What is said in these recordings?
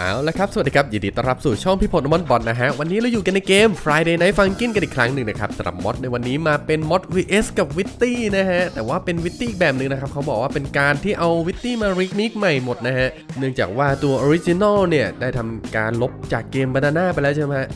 เอาละครับ สวัสดีครับ ยินดีต้อนรับสู่ช่องพี่พลมอนบอลนะฮะ วันนี้เราอยู่กันในเกม Friday Night Funkin' กันอีกครั้งหนึ่งนะครับสำหรับมอดในวันนี้มาเป็นมอด vs กับวิตตี้นะฮะ แต่ว่าเป็นวิตตี้แบบหนึ่งนะครับ เขาบอกว่าเป็นการที่เอาวิตตี้มารีมิกใหม่หมดนะฮะ เนื่องจากว่าตัวออริจินอลเนี่ย ได้ทำการลบจากเกมบานาน่าไปแล้วใช่ไหมฮะ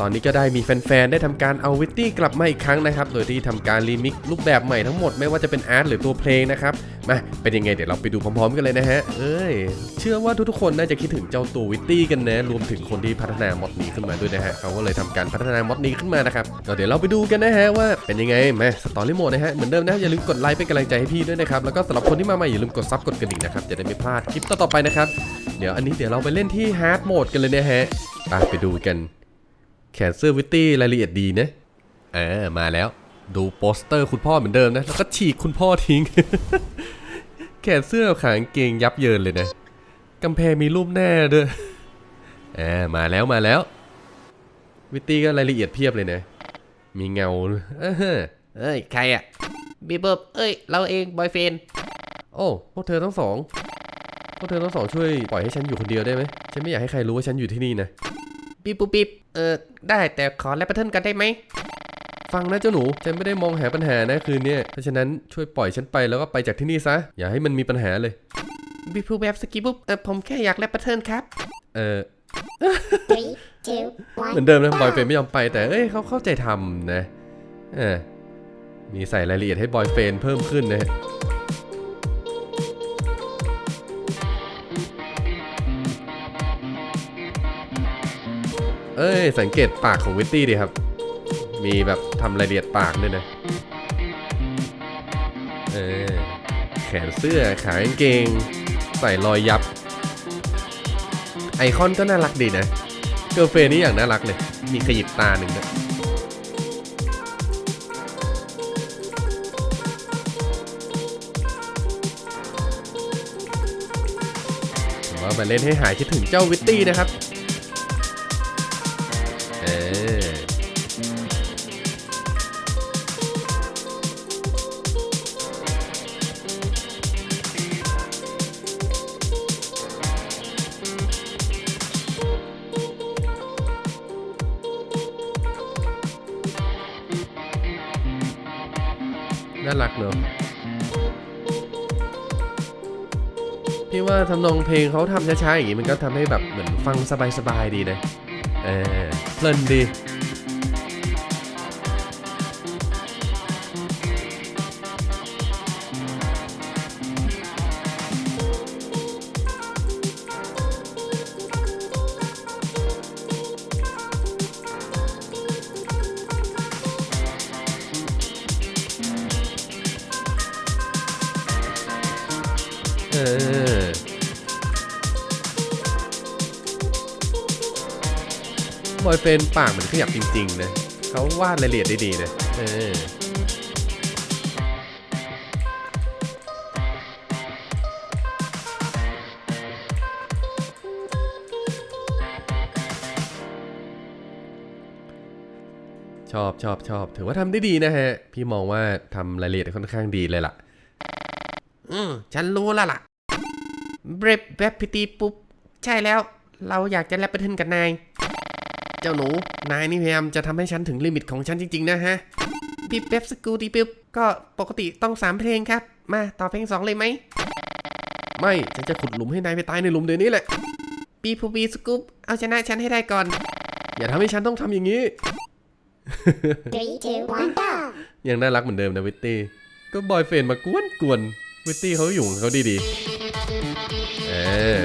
ตอนนี้ก็ได้มีแฟนๆ ได้ทำการเอาวิตตี้กลับมาอีกครั้งนะครับ โดยที่ทำการรีมิกซ์รูปแบบใหม่ทั้งหมดไม่ว่าจะเป็นอาร์ตหรือตัวเพลงนะครับ มาเป็นยังไงเดี๋ยวเราไปดูพร้อมๆ กันเลยนะฮะ เอ้ย เชื่อว่าทุกๆ คนน่าจะคิดถึงเจ้าตัววิตตี้กันนะ รวมถึงคนที่พัฒนามอดนี้ขึ้นมาด้วยนะฮะ เขาก็เลยทำการพัฒนามอดนี้ขึ้นมานะครับ เดี๋ยวเราไปดูกันนะฮะว่าเป็นยังไงมาสตอรี่โหมดนะฮะ เหมือนเดิมนะอย่าลืมกดไลค์เป็นกำลังใจให้พี่ด้วยนะครับ แล้วก็สำหรับคนที่มาใหม่อย่าลืมกดซับกดกระดิ่งนะครับ จะได้ไม่พลาดคลิปต่อๆไปนะครับ เดี๋ยวอันนี้เดี๋ยวเราไปเล่นที่ฮาร์ดโหมดกันเลยนะฮะไปไปดูกัน แขนเสื้อวิตตี้รายละเอียดดีนะเอ่ามาแล้ว ดูโปสเตอร์คุณพ่อเหมือนเดิมนะ แล้วก็ฉีกคุณพ่อทิ้ง แขนเสื้อขางเกงยับเยินเลยนะกำแพงมีรูปแน่ด้วยอ่ามาแล้วมาแล้ว วิตตี้ก็รายละเอียดเพียบเลยนะ มีเงาเอ้อเอ้ยใครอะบีเบิร์บเอ้ย เราเองบอยเฟนโอ้พวกเธอทั้งสองพวกเธอทั้งสองช่วยปล่อยให้ฉันอยู่คนเดียวได้ไหมฉันไม่อยากให้ใครรู้ว่าฉันอยู่ที่นี่นะ ปีบปุ๊บปิ๊บเออได้แต่ขอแลปเปอร์เทิลกันได้ไหมฟังนะเจ้าหนูฉันไม่ได้มองหาปัญหานะคืนเนี้ยเพราะฉะนั้นช่วยปล่อยฉันไปแล้วก็ไปจากที่นี่ซะ อย่าให้มันมีปัญหาเลยบีพูแบบสกีปุ๊บเออผมแค่อยากแลปเปอร์เทิร์นครับ เออ Three, two, เหมือ one. นเดิมนะบอยเฟนไม่ยอมไปแต่เอ้ยเขาเข้าใจทำนะเออมีใส่รายละเอียดให้บอยเฟนเพิ่มขึ้นนะ เอ้ย สังเกตปากของวิตตี้ดิครับ มีแบบทำรายละเอียดปากด้วยนะ เออ แขนเสื้อ ขากางเกง ใส่รอยยับ ไอคอนก็น่ารักดีนะ เกิร์เฟนนี่อย่างน่ารักเลย มีขยิบตาหนึ่งด้วยว่ามาเล่นให้หายคิดถึงเจ้าวิตตี้นะครับ น่ารักเนอะพี่ว่าทำนองเพลงเขาทำช้าๆอย่างนี้มันก็ทำให้แบบเหมือนฟังสบายๆดีนะ เออเพลินดี ออ บอยเป็นปากเหมือนขยับจริงๆนะเขาวาดรายละเอียดได้ดีนะเออชอบชอบชอบถือว่าทำได้ดีนะฮะ พี่มองว่าทำรายละเอียดค่อนข้างดีเลยล่ะ อืมฉันรู้แล้วล่ะ เบรบแบบพิตีปุ๊บ ใช่แล้ว เราอยากจะแลปเปอร์เทิร์นกับนาย เจ้าหนู นายนี่พยายามจะทำให้ฉันถึงลิมิตของฉันจริง ๆ นะฮะบีบแบบสกูดีปุ๊บก็ปกติต้องสามเพลงครับ มาต่อเพลงสองเลยไหม ไม่ ฉันจะขุดหลุมให้นายไปตายในหลุมเดี๋ยวนี้แหละบีพูบีสกูปเอาชนะฉันให้ได้ก่อน อย่าทำให้ฉันต้องทำอย่างนี้ Three, two, one, go. ยังน่ารักเหมือนเดิมนะวิตตี้ ก็บอยเฟรนด์มากวนกวนวิตตี้เขาอยู่ของเขาดีๆ เออ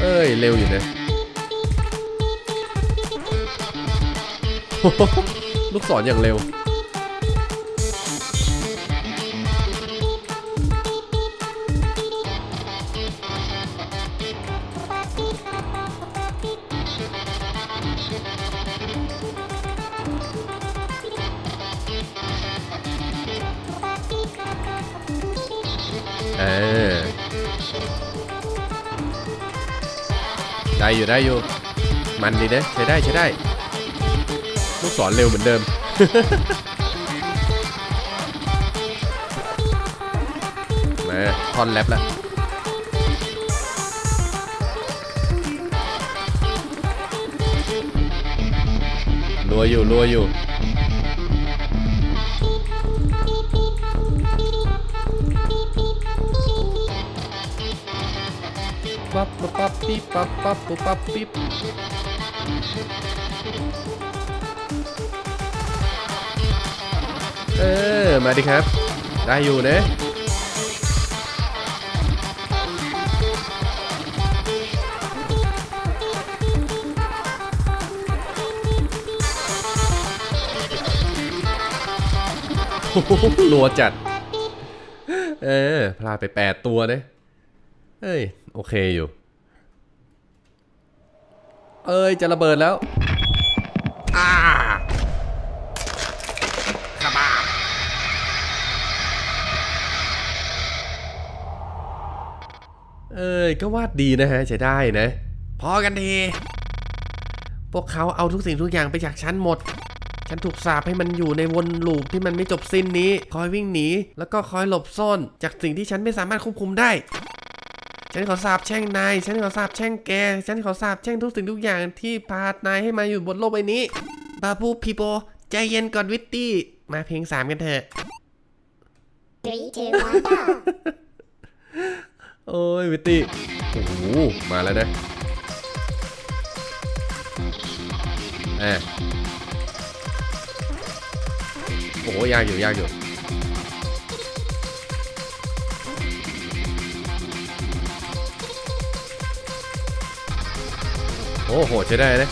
เอ้ย เร็วอยู่นะลูกศรอย่างเร็ว เออ ได้อยู่ได้อยู่ มันดีนะใช้ได้ใช้ได้ ลูกศรเร็วเหมือนเดิม มาท่อนแรปล้วรัวอยู่รัวอยู่ ปั๊บปั๊บปั๊บปิ๊บปั๊บปั๊บปุ๊บปั๊บปิ๊บเออ มาดิครับ ได้อยู่นะรัวจัด เออ พลาดไปแปดตัวนะ เอ้ย โอเคอยู่ เอ้ย จะระเบิดแล้วอ่าขบ้าเอ้ย ก็วาดดีนะฮะใช้ได้นะ พอกันที พวกเขาเอาทุกสิ่งทุกอย่างไปจากฉันหมด ฉันถูกสาปให้มันอยู่ในวนลูปที่มันไม่จบสิ้นนี้ คอยวิ่งหนี แล้วก็คอยหลบซ่อน จากสิ่งที่ฉันไม่สามารถควบคุมได้ ฉันขอสาปแช่งนาย ฉันขอสาปแช่งแก ฉันขอสาปแช่งทุกสิ่งทุกอย่างที่พานายให้มาอยู่บนโลกใบนี้ บาบูพีโปใจเย็นก่อนวิตตี้ มาเพลงสามกันเถอะ Three, two, one, go. โอ้ยวิตตี้ โอ้โห มาแล้วนะอะโอ้โหยากอยู่ยากอยู่ อ้โหใช้ได้นะ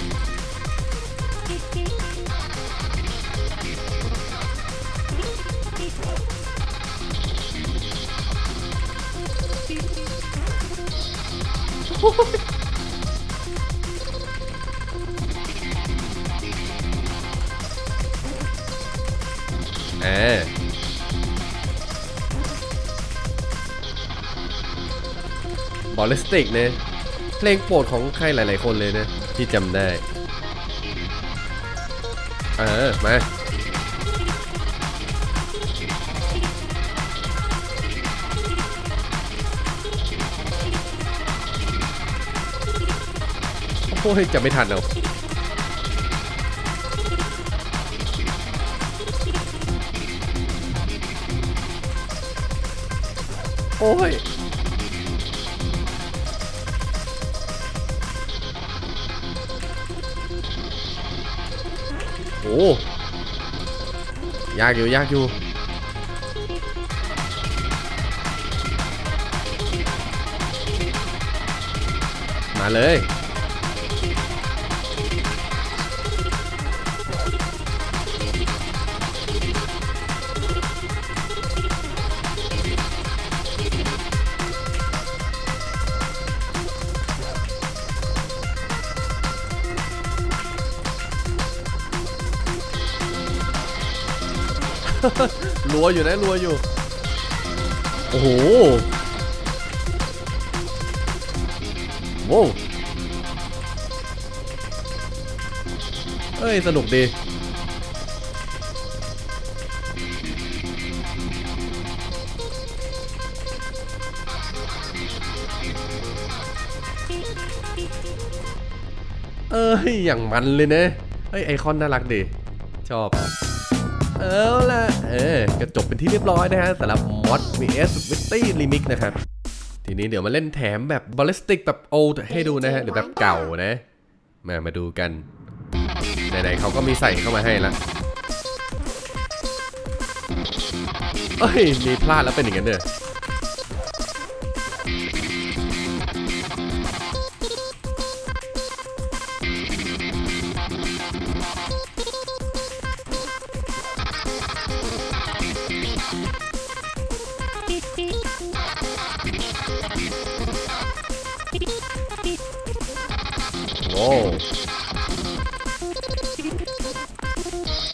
อ่าบอลลิสติกเนี่ย เพลงโปรดของใครหลาย ๆ คนเลยนะ ที่จำได้ เออ มาโอ้ยจะไม่ทันเอาโอ้ย ยากอยู่ยากอยู่มาเลย รัวอยู่นะรัวอยู่ โอ้โหโว้วเอ้ย สนุกดี เอ้ย อย่างมันเลยนะเฮ้ย ไอคอนน่ารักดี ชอบ เอาล่ะ เออก็จบเป็นที่เรียบร้อยนะฮะสำหรับ Mod vs Witty Remix นะครับ ทีนี้เดี๋ยวมาเล่นแถมแบบบอลลิสติกแบบ old ให้ดูนะฮะ หรือแบบเก่านะ มามาดูกัน ไหนๆเขาก็มีใส่เข้ามาให้ละเอ้ย มีพลาดแล้วเป็นอย่างนั้นเด้อ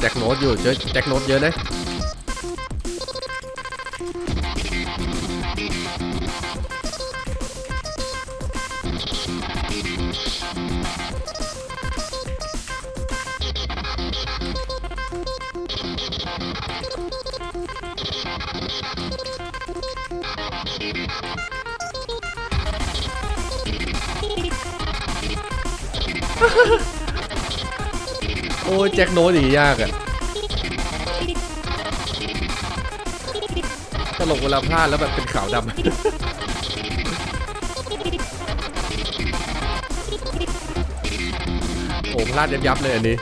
แจ็คโนดอยู่เยอะแจ็คโนดเยอะนะ โอ้ยแจ็คโน้ตอย่างนี้ยากอะตลกเวลาพลาดแล้วแบบเป็นขาวดำ โอ้พลาดยับยับๆเลยอันนี้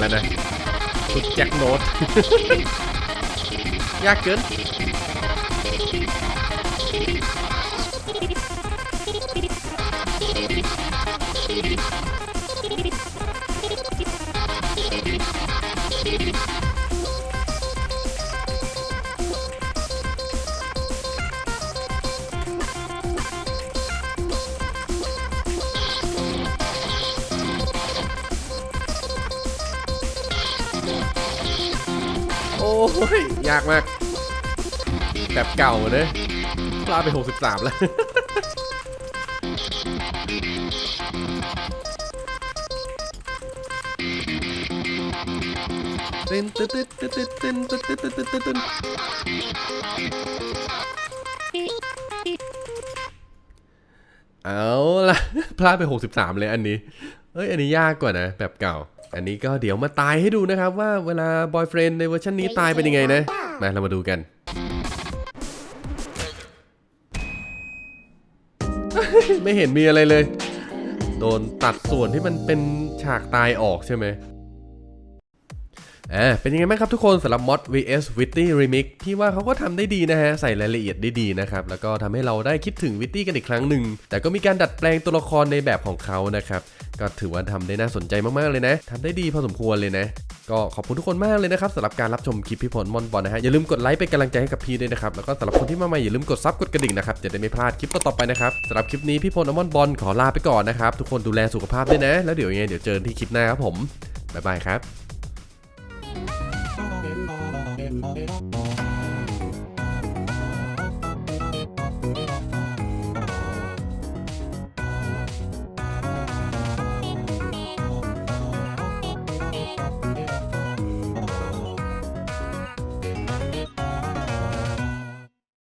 แล้วนะชุดแจ็คโน้ตยากเกิน โอ้ย ยากมาก แบบเก่าเนอะพลาดไป 63 แล้ว ตึ้นตึ๊ดตึ๊ดตึ๊ดตึ๊ดตึ๊ดตึ๊ดตึ๊ดตึ๊ดตึ๊ดตึ๊ดเอาล่ะ พลาดไป 63 เลยอันนี้ เอ้ยอันนี้ยากกว่านะแบบเก่า อันนี้ก็เดี๋ยวมาตายให้ดูนะครับ ว่าเวลาบอยเฟรนด์ในเวอร์ชันนี้ตายเป็นยังไงนะ มาเรามาดูกันไม่เห็นมีอะไรเลย โดนตัดส่วนที่มันเป็นฉากตายออกใช่ไหม อ่าเป็นยังไงบ้างครับทุกคนสำหรับ mod vs witty remix พี่ว่าเขาก็ทำได้ดีนะฮะ ใส่รายละเอียดได้ดีนะครับ แล้วก็ทำให้เราได้คิดถึง witty กันอีกครั้งหนึ่ง แต่ก็มีการดัดแปลงตัวละครในแบบของเขานะครับ ก็ถือว่าทำได้น่าสนใจมากๆเลยนะทำได้ดีพอสมควรเลยนะ ก็ขอบคุณทุกคนมากเลยนะครับสำหรับการรับชมคลิปพี่พลมอนบอลนะฮะ อย่าลืมกดไลค์เป็นกำลังใจให้กับพี่ด้วยนะครับ แล้วก็สำหรับคนที่มาใหม่อย่าลืมกดซับกดกระดิ่งนะครับจะได้ไม่พลาดคลิปต่อๆไปนะครับสำหรับคลิปนี้พี่พลมอนบอลขอลาไปก่อนนะครับทุกคนดูแลสุขภาพด้วยนะ แล้วเดี๋ยวยังไงเดี๋ยวเจอที่คลิปหน้าครับผมบ๊ายบายครับ